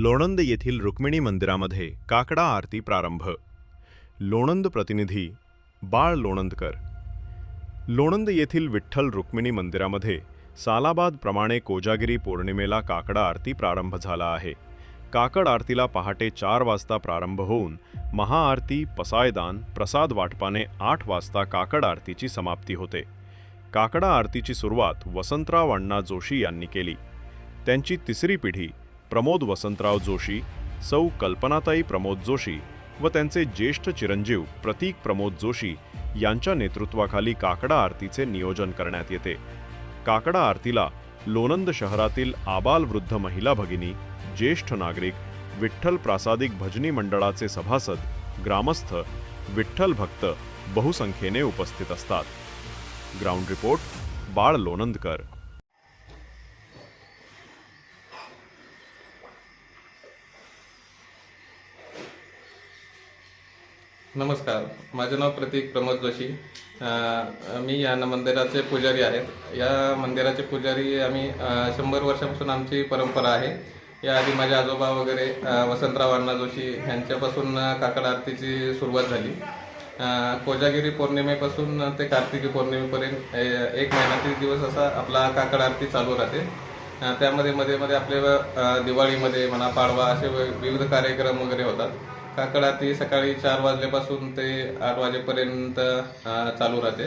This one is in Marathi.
लोणंद येथील रुक्मिणी मंदिरामध्ये काकडा आरती प्रारंभ. लोणंद प्रतिनिधी बाळ लोणंदकर. लोणंद येथील विठ्ठल रुक्मिणी मंदिरामध्ये सालाबादप्रमाणे कोजागिरी पौर्णिमेला काकडा आरती प्रारंभ झाला आहे. काकड आरतीला पहाटे चार वाजता प्रारंभ होऊन महाआरती पसायदान प्रसाद वाटपाने आठ वाजता काकड आरतीची समाप्ती होते. काकडा आरतीची सुरुवात वसंतराव अण्णा जोशी यांनी केली. त्यांची तिसरी पिढी प्रमोद वसंतराव जोशी सौ कल्पनाताई प्रमोद जोशी व त्यांचे ज्येष्ठ चिरंजीव प्रतीक प्रमोद जोशी यांच्या नेतृत्वाखाली काकडा आरतीचे नियोजन करण्यात येते. काकडा आरतीला लोणंद शहरातील आबालवृद्ध महिला भगिनी ज्येष्ठ नागरिक विठ्ठल प्रासादिक भजनी मंडळाचे सभासद ग्रामस्थ विठ्ठल भक्त बहुसंख्येने उपस्थित असतात. ग्राउंड रिपोर्ट बाळ लोणंदकर. नमस्कार. माझं नाव प्रतीक प्रमोद जोशी. मी या न- मंदिराचे पुजारी आहेत या मंदिराचे पुजारी आम्ही शंभर वर्षापासून आमची परंपरा आहे. याआधी माझे आजोबा वगैरे वसंतराव अण्णा जोशी यांच्यापासून काकड आरतीची सुरुवात झाली. कोजागिरी पौर्णिमेपासून ते कार्तिकी पौर्णिमेपर्यंत ए, एक महिना तीस दिवस असा आपला काकड आरती चालू राहते. त्यामध्ये मध्ये मध्ये आपले दिवाळीमध्ये म्हणा पाडवा असे विविध कार्यक्रम वगैरे होतात. काकड आरती सकाळी चार वाजल्यापासून ते आठ वाजेपर्यंत चालू राहते.